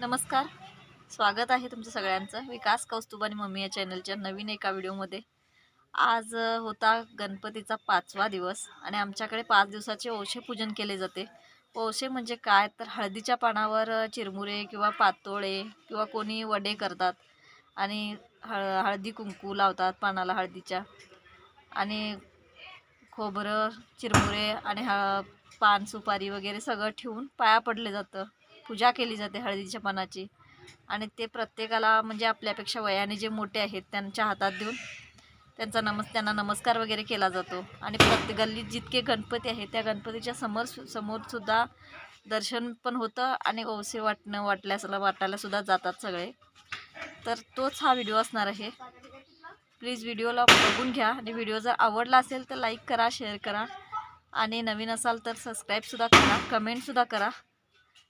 नमस्कार. स्वागत आहे तुमचं सगळ्यांचं. विकास कौस्तुभ आणि मम्मी या चॅनलच्या नवीन एका व्हिडिओमध्ये. आज होता गणपतीचा पाचवा दिवस आणि आमच्याकडे पाच दिवसाचे ओशे पूजन केले जाते. ओशे म्हणजे काय? तर हळदीच्या पानावर चिरमुरे किंवा पातोळे किंवा कोणी वडे करतात आणि हळ हळदी कुंकू लावतात पानाला हळदीच्या. आणि खोबरं चिरमुरे आणि ह पान सुपारी वगैरे सगळं ठेवून पाया पडले जातं. पूजा केली जाते हळदीच्या पानाची. आणि ते प्रत्येकाला म्हणजे आपल्यापेक्षा वयाने जे मोठे आहेत त्यांच्या हातात देऊन त्यांचा नमस् त्यांना नमस्कार वगैरे केला जातो. आणि प्रत्येक गल्लीत जितके गणपती आहेत त्या गणपतीच्या समोर समोरसुद्धा दर्शन पण होतं आणि ओसे वाटणं वाटल्यासला वाटायलासुद्धा जातात सगळे. तर तोच हा व्हिडिओ असणार आहे. प्लीज व्हिडिओला बघून घ्या. आणि व्हिडिओ जर आवडला असेल तर लाईक करा शेअर करा. आणि नवीन असाल तर सबस्क्राईबसुद्धा करा कमेंटसुद्धा करा.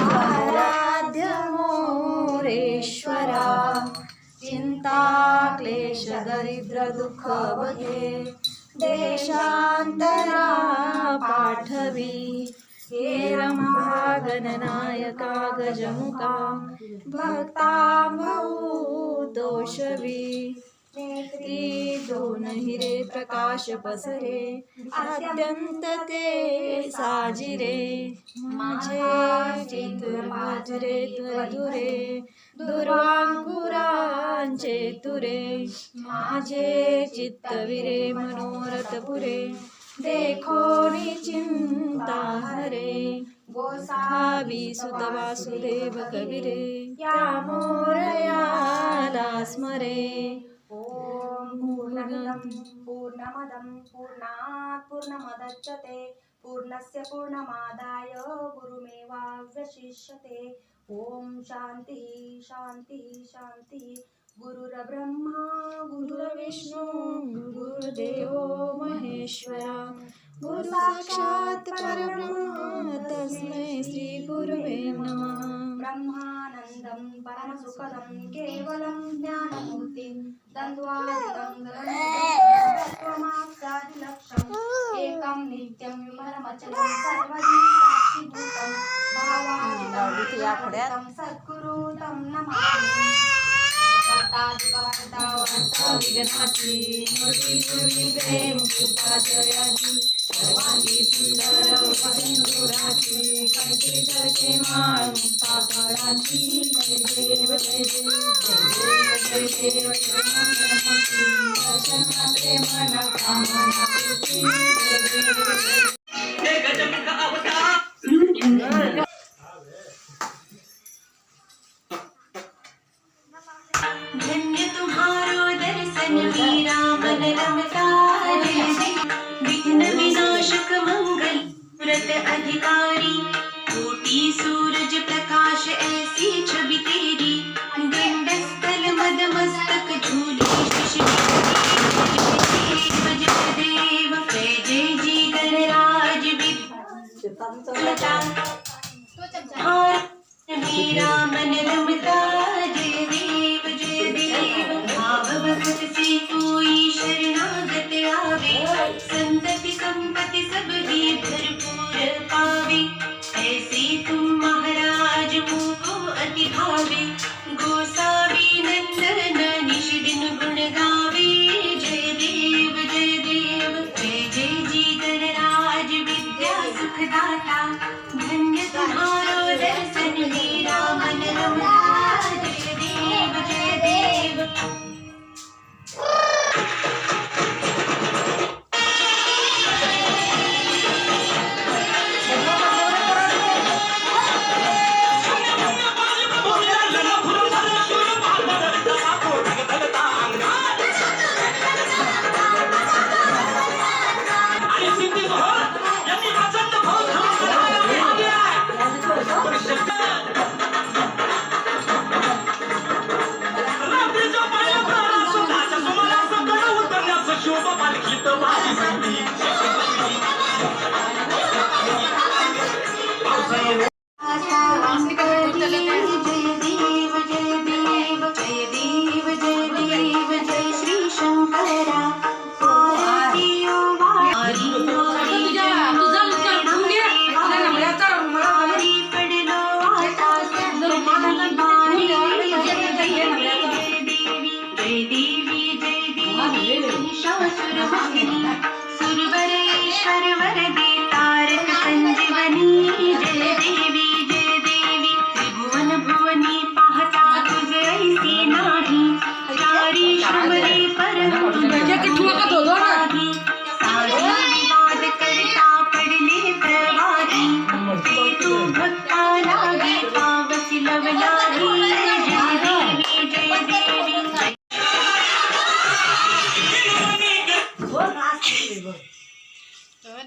आराध्य मोरेश्वरा चिंता क्लेश दरिद्र दुःख बघे देशांतरा पाठवी हे रंभा गणनायका गजमुका भक्ता भाऊ दोषवी दोन हिरे प्रकाश पसरे अत्यंत ते साजिरे. माझे चितुर्माजुरे तुरे दुर्वांकुरांचे तुरे. माझे चित्तविरे मनोरथ पुरे. देखोनी चिंता हरे गोसावी सुत वासुदेव कविरे या मोरयाला स्मरे. पूर्णमिदं पूर्णमदं पूर्णात् पूर्णमदच्यते पूर्णस्य पूर्णमादाय गुरुमेवावशिष्यते ॐ शान्तिः शान्तिः शान्तिः। गुरुर्ब्रह्मा गुरुर्विष्णू गुरुदेवो महेश्वरा। गुरु साक्षात् परब्रह्म तस्मै श्री गुरुवे नमः ब्रह्मानन्दं परमसुखदं केवलं ज्ञानमूर्तिं द्वन्द्वादिकं तत्त्वमास्यादिलक्षम् एकं नित्यं परमचलं सर्वदी साक्षिभूतं भावादितं सद्गुरु तं नमामि कर्तादिकर्ता मुरली विघ्नाची मूर्ती पूर्वीचे मुकुटाजयाची कंठी झळके माळ मुक्ता जय देव जय देव जय देव जय मन कामना जय देव जय अधिकार कोई शरणागत आवे संतति संपत्ति सब ही। भरपूर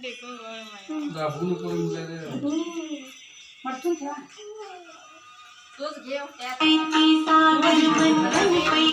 दाबून करून दिलं मडचून ठेवा. प्रीती सागर बंधन पै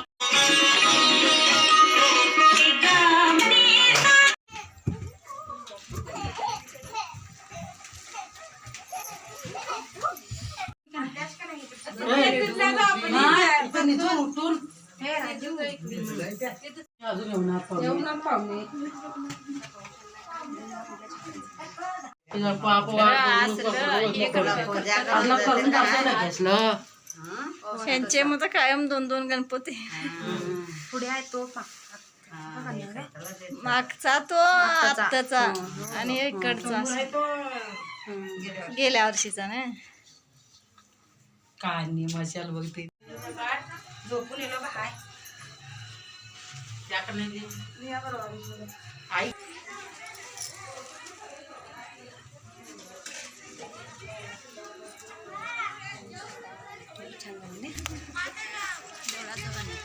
ह्यांचे मग कायम दोन दोन गणपती. पुढे आहे तो मागचा तो आत्ताचा. आणि इकडचा. गेल्या वर्षीचा ना. काय नाही मशाल बघते. झोपून येलो. आई.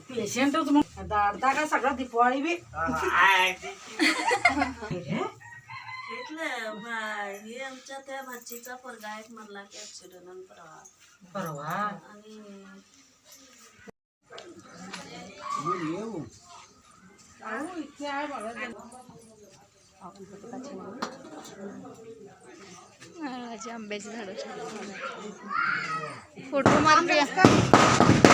पेशंट मग. दाडता का सगळा दिपवाळी बी. हे? आमच्या त्या भाचीचा पोरगा एक मरला की ऍक्सिडेंट परवा. परवा? आणि आंब्याची झाडं फोटो मारते.